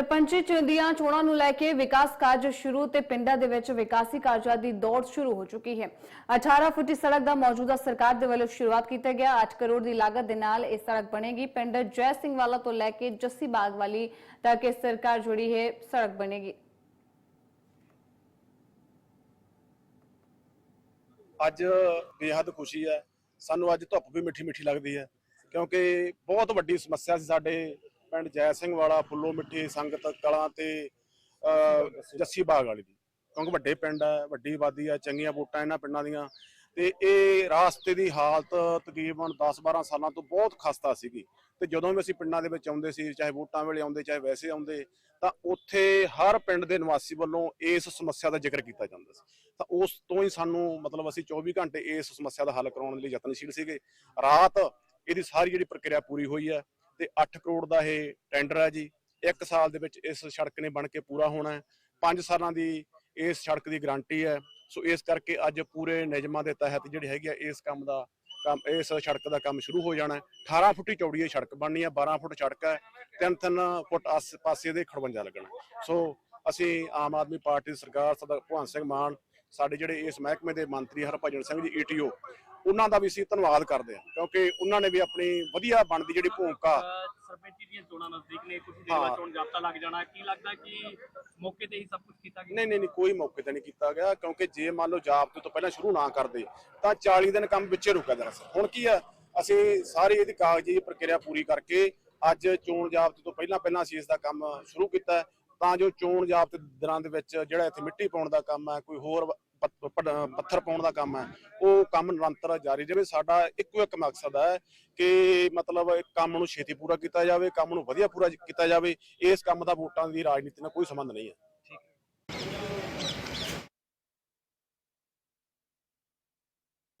ਸਰਪੰਚ ਦੀਆਂ ਚੋਣਾਂ ਨੂੰ ਲੈ ਕੇ ਵਿਕਾਸ ਕਾਰਜ ਸ਼ੁਰੂ ਤੇ ਪਿੰਡਾਂ ਦੇ ਵਿੱਚ ਵਿਕਾਸੀ ਕਾਰਜਾਂ ਦੀ ਦੌੜ ਸ਼ੁਰੂ ਹੋ ਚੁੱਕੀ ਹੈ। 18 ਫੁੱਟੀ ਸੜਕ ਦਾ ਮੌਜੂਦਾ ਸਰਕਾਰ ਦੇ ਵੱਲੋਂ ਸ਼ੁਰੂਆਤ ਕੀਤਾ ਗਿਆ। 8 ਕਰੋੜ ਦੀ ਲਾਗਤ ਦੇ ਨਾਲ ਇਹ ਸੜਕ ਬਣੇਗੀ। ਪਿੰਡ ਜੈ ਸਿੰਘ ਵਾਲਾ ਤੋਂ ਲੈ ਕੇ ਜੱਸੀ ਬਾਗ ਵਾਲੀ ਤੱਕ ਇਹ ਸਰਕਾਰ ਜੁੜੀ ਹੈ ਸੜਕ ਬਣੇਗੀ। ਅੱਜ ਬੇਹੱਦ ਖੁਸ਼ੀ ਹੈ। ਸਾਨੂੰ ਅੱਜ ਧੁੱਪ ਵੀ ਮਿੱਠੀ ਮਿੱਠੀ ਲੱਗਦੀ ਹੈ। ਕਿਉਂਕਿ ਬਹੁਤ ਵੱਡੀ ਸਮੱਸਿਆ ਸੀ ਸਾਡੇ ਪਿੰਡ ਜੈ ਸਿੰਘ ਵਾਲਾ ਫੁੱਲੋ ਮਿੱਠੀ ਸੰਗਤ ਕਲਾਂ ਤੇ ਅਹ, ਜੱਸੀ ਬਾਗ ਵਾਲੀ ਦੀ। ਕਿਉਂਕਿ ਵੱਡੇ ਪਿੰਡ ਹੈ ਵੱਡੀ ਆਬਾਦੀ ਹੈ ਚੰਗੀਆਂ ਵੋਟਾਂ ਇਹਨਾਂ ਪਿੰਡਾਂ ਦੀਆਂ। ਤੇ ਇਹ ਰਾਸਤੇ ਦੀ ਹਾਲਤ ਤਕਰੀਬਨ 10-12 ਸਾਲਾਂ ਤੋਂ ਬਹੁਤ ਖਸਤਾ ਸੀਗੀ। ਤੇ ਜਦੋਂ ਵੀ ਅਸੀਂ ਪਿੰਡਾਂ ਦੇ ਵਿੱਚ ਆਉਂਦੇ ਸੀ ਚਾਹੇ ਵੋਟਾਂ ਵੇਲੇ ਆਉਂਦੇ ਚਾਹੇ ਵੈਸੇ ਆਉਂਦੇ ਤਾਂ ਉੱਥੇ ਹਰ ਪਿੰਡ ਦੇ ਨਿਵਾਸੀ ਵੱਲੋਂ ਇਸ ਸਮੱਸਿਆ ਦਾ ਜ਼ਿਕਰ ਕੀਤਾ ਜਾਂਦਾ ਸੀ। ਤਾਂ ਉਸ ਤੋਂ ਹੀ ਸਾਨੂੰ ਮਤਲਬ ਅਸੀਂ 24 ਘੰਟੇ ਇਸ ਸਮੱਸਿਆ ਦਾ ਹੱਲ ਕਰਾਉਣ ਲਈ ਯਤਨਸ਼ੀਲ ਸੀਗੇ। ਰਾਤ ਇਹਦੀ ਸਾਰੀ ਜਿਹੜੀ ਪ੍ਰਕਿਰਿਆ ਪੂਰੀ ਹੋਈ ਹੈ ਤੇ 8 ਕਰੋੜ ਦਾ ਇਹ ਟੈਂਡਰ ਹੈ ਜੀ। ਇੱਕ ਸਾਲ ਦੇ ਵਿੱਚ ਇਸ ਸੜਕ ਨੇ ਬਣ ਕੇ ਪੂਰਾ ਹੋਣਾ ਹੈ। 5 ਸਾਲਾਂ ਦੀ ਇਸ ਸੜਕ ਦੀ ਗਾਰੰਟੀ ਹੈ। ਸੋ ਇਸ ਕਰਕੇ ਅੱਜ ਪੂਰੇ ਨਿਯਮਾਂ ਦੇ ਤਹਿਤ ਜਿਹੜੀ ਹੈਗੀ ਆ, ਇਸ ਕੰਮ ਦਾ ਕੰਮ, ਇਸ ਸੜਕ ਦਾ ਕੰਮ ਸ਼ੁਰੂ ਹੋ ਜਾਣਾ ਹੈ। 18 ਫੁੱਟੀ ਚੌੜੀ ਇਹ ਸੜਕ ਬਣਨੀ ਹੈ। 12 ਫੁੱਟ ਸੜਕ ਹੈ। ਤਿੰਨ ਤਿੰਨ ਫੁੱਟ ਆਸ ਪਾਸੇ ਦੇ ਖੜਵੰਜਾ ਲੱਗਣਾ ਸੋ ਅਸੀਂ ਆਮ ਆਦਮੀ ਪਾਰਟੀ ਦੀ ਸਰਕਾਰ ਸਰਦਾਰ ਭਗਵੰਤ ਸਿੰਘ ਮਾਨ ਸਾਡੇ ਜਿਹੜੇ ਇਸ ਮਹਿਕਮੇ ਦੇ ਮੰਤਰੀ ਹਰਭਜਨ ਸਿੰਘ ਜੀ ਈਟੀਓ ਉਹਨਾਂ ਦਾ ਵੀ ਅਸੀਂ ਧੰਨਵਾਦ ਕਰਦੇ ਹਾਂ ਕਿਉਂਕਿ ਉਹਨਾਂ ਨੇ ਵੀ ਆਪਣੀ ਵਧੀਆ ਬਣਦੀ ਜਿਹੜੀ ਭੂਮਿਕਾ ਸਰਪੰਚੀ ਦੀਆਂ ਚੋਣਾਂ ਨਜ਼ਦੀਕ ਨੇ ਕੁਝ ਦੇਰ ਬਾਅਦ। ਚੋਣ ਜਾਬਤਾ ਲੱਗ ਜਾਣਾ ਕੀ ਲੱਗਦਾ ਕਿ ਮੌਕੇ ਤੇ ਹੀ ਸਭ ਕੁਝ ਕੀਤਾ ਗਿਆ? ਨਹੀਂ ਨਹੀਂ ਨਹੀਂ ਕੋਈ ਮੌਕੇ ਤੇ ਨਹੀਂ ਕੀਤਾ ਗਿਆ ਕਿਉਂਕਿ ਜੇ ਮੰਨ ਲਓ ਜਾਬਤੇ ਤੋਂ ਪਹਿਲਾਂ ਸ਼ੁਰੂ ਨਾ ਕਰਦੇ ਤਾਂ 40 ਦਿਨ ਕੰਮ ਵਿੱਚੇ ਰੁਕਿਆ ਜਾਣਾ ਸੀ। ਹੁਣ ਕੀ ਆ ਅਸੀਂ ਸਾਰੀ ਇਹਦੀ ਕਾਗਜ਼ੀ ਪ੍ਰਕਿਰਿਆ ਪੂਰੀ ਕਰਕੇ ਅੱਜ ਚੋਣ ਜਾਬਤੇ ਤੋਂ ਪਹਿਲਾਂ ਪਹਿਲਾਂ ਅਸੀਂ ਇਸ ਦਾ ਕੰਮ ਸ਼ੁਰੂ ਕੀਤਾ ਤਾਂ ਜੋ ਚੋਣ ਜਾਬਤੇ ਦਿਨਾਂ ਦੇ ਵਿੱਚ ਜਿਹੜਾ ਇੱਥੇ ਮਿੱਟੀ ਪਾਉਣ ਦਾ ਕੰਮ ਹੈ, ਕੋਈ ਹੋਰ ਪੱਥਰ ਪਾਉਣ ਦਾ ਕੰਮ ਹੈ, ਉਹ ਕੰਮ ਨਿਰੰਤਰ ਜਾਰੀ ਰਹੇ। ਸਾਡਾ ਇੱਕੋ ਇੱਕ ਮਕਸਦ ਹੈ ਕਿ ਮਤਲਬ ਕੰਮ ਨੂੰ ਛੇਤੀ ਪੂਰਾ ਕੀਤਾ ਜਾਵੇ, ਕੰਮ ਨੂੰ ਵਧੀਆ ਪੂਰਾ ਕੀਤਾ ਜਾਵੇ। ਇਸ ਕੰਮ ਦਾ ਵੋਟਾਂ ਦੀ ਰਾਜਨੀਤੀ ਨਾਲ ਕੋਈ ਸੰਬੰਧ ਨਹੀਂ ਹੈ।